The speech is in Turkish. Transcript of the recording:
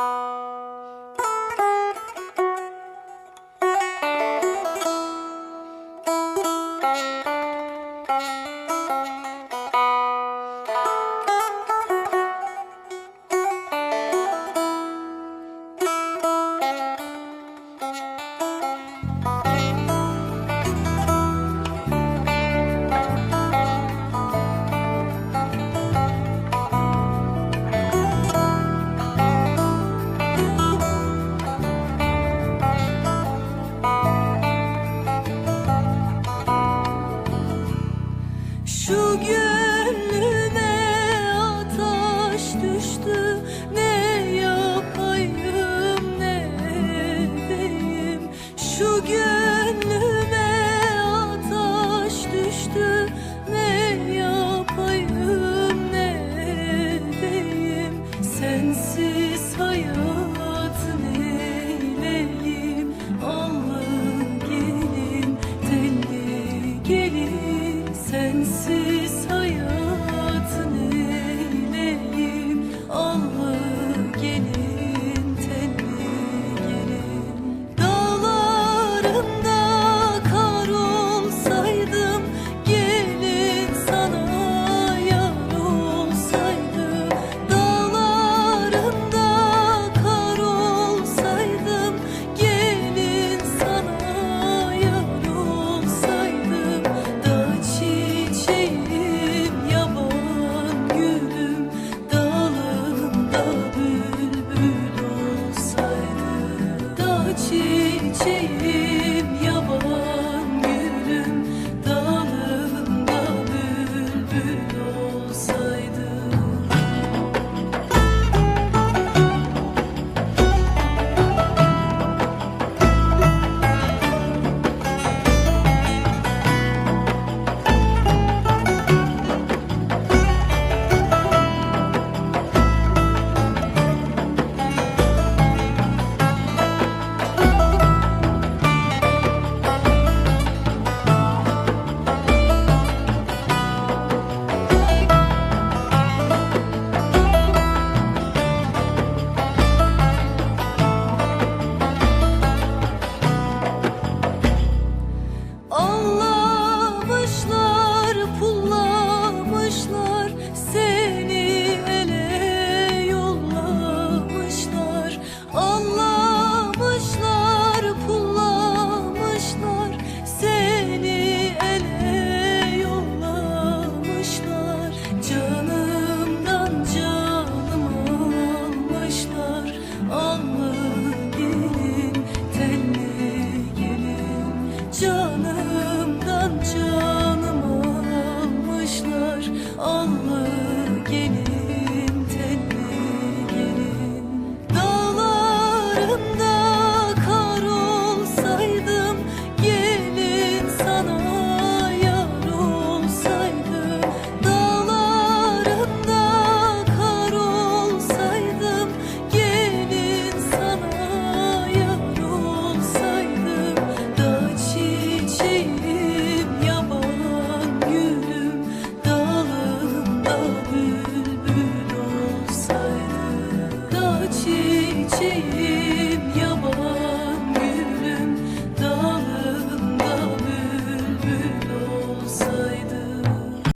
Música Şu gönlüme ateş düştü. Ne yapayım ne edeyim? Şu gönlüme ateş düştü 轻轻